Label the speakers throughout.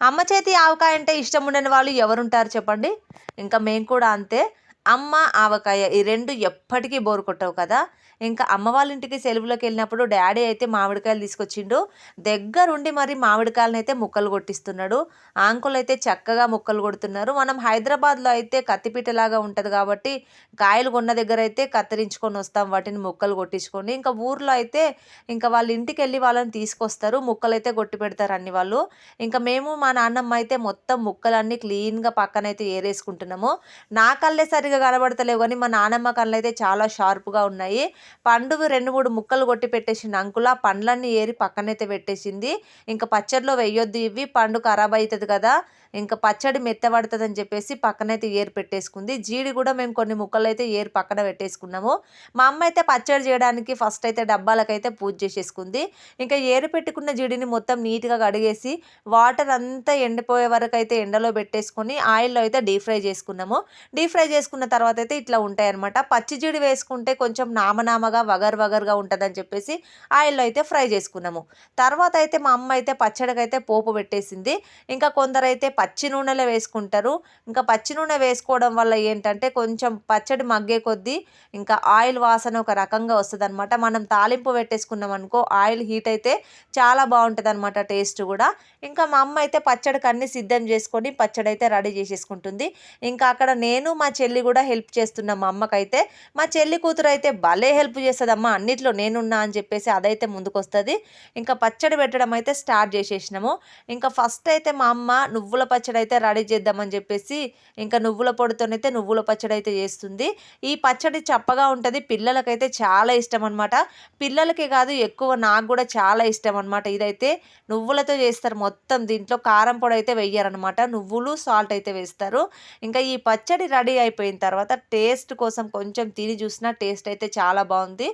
Speaker 1: అమ్మ చేతి ఆవకాయ అంటే ఇష్టం ఉండని వాళ్ళు ఎవరుంటారు చెప్పండి? ఇంకా మేము కూడా అంతే. అమ్మ ఆవకాయ ఈ రెండు ఎప్పటికీ బోరు కొట్టవు కదా. ఇంకా అమ్మ వాళ్ళ ఇంటికి సెలవులోకి వెళ్ళినప్పుడు డాడీ అయితే మామిడికాయలు తీసుకొచ్చిండు. దగ్గరుండి మరి మామిడికాయలను అయితే ముక్కలు కొట్టిస్తున్నాడు. ఆంకులు అయితే చక్కగా ముక్కలు కొడుతున్నారు. మనం హైదరాబాద్లో అయితే కత్తిపీటలాగా ఉంటుంది కాబట్టి కాయలు కొన్న దగ్గర అయితే కత్తిరించుకొని వస్తాం వాటిని ముక్కలు కొట్టించుకొని. ఇంకా ఊర్లో అయితే ఇంకా వాళ్ళ ఇంటికి వెళ్ళి వాళ్ళని తీసుకొస్తారు ముక్కలు అయితే కొట్టి పెడతారు అన్ని వాళ్ళు. ఇంకా మేము మా నాన్నమ్మ అయితే మొత్తం ముక్కలన్నీ క్లీన్గా పక్కనైతే ఏరేసుకుంటున్నాము. నా కళ్ళే సరిగా కనబడతలేవు కానీ మా నానమ్మ కళ్ళు అయితే చాలా షార్ప్గా ఉన్నాయి. పండు రెండు మూడు ముక్కలు కొట్టి పెట్టేసింది అంకుల. పండ్లన్నీ ఏరి పక్కనైతే పెట్టేసింది. ఇంకా పచ్చడిలో వెయ్యొద్దు ఇవి. పండు ఖరాబ్ అవుతుంది కదా. ఇంకా పచ్చడి మెత్తబడుతుందని చెప్పేసి పక్కనైతే ఏరు పెట్టేసుకుంది. జీడి కూడా మేము కొన్ని ముక్కలు అయితే ఏరు పక్కన పెట్టేసుకున్నాము. మా అమ్మ అయితే పచ్చడి చేయడానికి ఫస్ట్ అయితే డబ్బాలకైతే పూజ చేసేసుకుంది. ఇంకా ఏరు పెట్టుకున్న జీడిని మొత్తం నీట్గా కడిగేసి వాటర్ అంతా ఎండిపోయే వరకు అయితే ఎండలో పెట్టేసుకొని ఆయిల్లో అయితే డీప్ ఫ్రై చేసుకున్నాము. డీప్ ఫ్రై చేసుకున్న తర్వాత అయితే ఇట్లా ఉంటాయన్నమాట. పచ్చి జీడి వేసుకుంటే కొంచెం నామనామగా వగర్ వగర్గా ఉంటుందని చెప్పేసి ఆయిల్లో అయితే ఫ్రై చేసుకున్నాము. తర్వాత అయితే మా అమ్మ అయితే పచ్చడికైతే పోపు పెట్టేసింది. ఇంకా కొందరైతే పచ్చి నూనెలో వేసుకుంటారు. ఇంకా పచ్చి నూనె వేసుకోవడం వల్ల ఏంటంటే కొంచెం పచ్చడి మగ్గే కొద్దీ ఇంకా ఆయిల్ వాసన ఒక రకంగా వస్తుంది అనమాట మనం తాలింపు పెట్టేసుకున్నాం అనుకో ఆయిల్ హీట్ అయితే చాలా బాగుంటుంది అనమాట టేస్ట్ కూడా. ఇంకా మా అమ్మ అయితే పచ్చడికి అన్ని సిద్ధం చేసుకొని పచ్చడి అయితే రెడీ చేసేసుకుంటుంది. ఇంకా అక్కడ నేను మా చెల్లి కూడా హెల్ప్ చేస్తున్నాం మా అమ్మకైతే. మా చెల్లి కూతురు అయితే భలే హెల్ప్ చేస్తుందమ్మా అన్నిట్లో నేనున్నా అని చెప్పేసి అదైతే ముందుకు వస్తుంది ఇంకా పచ్చడి పెట్టడం అయితే స్టార్ట్ చేసేసినాము. ఇంకా ఫస్ట్ అయితే మా అమ్మ నువ్వుల పచ్చడి అయితే రెడీ చేద్దామని చెప్పేసి ఇంకా నువ్వుల పొడితోనైతే నువ్వుల పచ్చడి అయితే చేస్తుంది. ఈ పచ్చడి చప్పగా ఉంటుంది పిల్లలకైతే చాలా ఇష్టం అనమాట పిల్లలకే కాదు ఎక్కువ నాకు కూడా చాలా ఇష్టం అనమాట ఇదైతే నువ్వులతో చేస్తారు మొత్తం దీంట్లో కారం పొడి అయితే వెయ్యారనమాట నువ్వులు సాల్ట్ అయితే వేస్తారు. ఇంకా ఈ పచ్చడి రెడీ అయిపోయిన తర్వాత టేస్ట్ కోసం కొంచెం తిని చూసినా టేస్ట్ అయితే చాలా బాగుంది.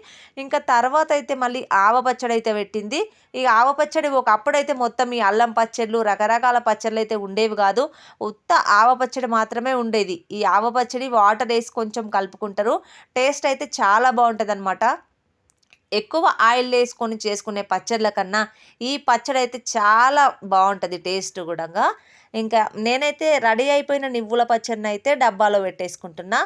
Speaker 1: ఇంకా తర్వాత అయితే మళ్ళీ ఆవ పచ్చడి అయితే పెట్టింది. ఈ ఆవ పచ్చడి ఒకప్పుడైతే మొత్తం ఈ అల్లం పచ్చళ్ళు రకరకాల పచ్చళ్ళు అయితే ఉండేవి కాదు. ఉత్త ఆవపచ్చడి మాత్రమే ఉండేది. ఈ ఆవపచ్చడి వాటర్ వేసి కొంచెం కలుపుకుంటారు. టేస్ట్ అయితే చాలా బాగుంటుంది అనమాట ఎక్కువ ఆయిల్ వేసుకొని చేసుకునే పచ్చళ్ళ కన్నా ఈ పచ్చడి అయితే చాలా బాగుంటుంది టేస్ట్ కూడా ఇంకా నేనైతే రెడీ అయిపోయిన నివ్వుల పచ్చడిని అయితే డబ్బాలో పెట్టేసుకుంటున్నా.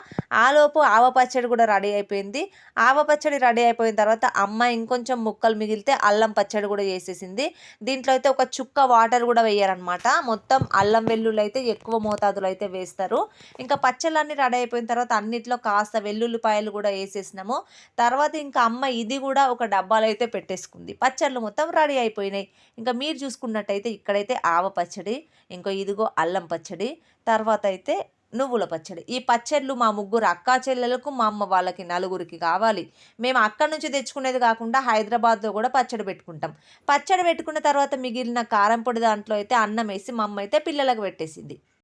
Speaker 1: ఆలోపు ఆవ పచ్చడి కూడా రెడీ అయిపోయింది. ఆవ పచ్చడి రెడీ అయిపోయిన తర్వాత అమ్మ ఇంకొంచెం ముక్కలు మిగిలితే అల్లం పచ్చడి కూడా చేసేసింది. దీంట్లో అయితే ఒక చుక్క వాటర్ కూడా వేయారనమాట మొత్తం అల్లం వెల్లుల్లి అయితే ఎక్కువ మోతాదులో అయితే వేస్తారు. ఇంకా పచ్చళ్ళన్నీ రెడీ అయిపోయిన తర్వాత అన్నిట్లో కాస్త వెల్లుల్లిపాయలు కూడా వేసేసినాము. తర్వాత ఇంకా అమ్మ ఇది కూడా ఒక డబ్బాలో అయితే పెట్టేసుకుంది. పచ్చళ్ళు మొత్తం రెడీ అయిపోయినాయి. ఇంకా మీరు చూసుకున్నట్టయితే ఇక్కడైతే ఆవ పచ్చడి ఇంకో ఇదిగో అల్లం పచ్చడి తర్వాత అయితే నువ్వుల పచ్చడి. ఈ పచ్చళ్ళు మా ముగ్గురు అక్కా చెల్లెలకు మా అమ్మ వాళ్ళకి నలుగురికి కావాలి. మేము అక్కడి నుంచి తెచ్చుకునేది కాకుండా హైదరాబాద్లో కూడా పచ్చడి పెట్టుకుంటాం. పచ్చడి పెట్టుకున్న తర్వాత మిగిలిన కారం పొడి దాంట్లో అయితే అన్నం వేసి మా అమ్మ అయితే పిల్లలకు పెట్టేసింది.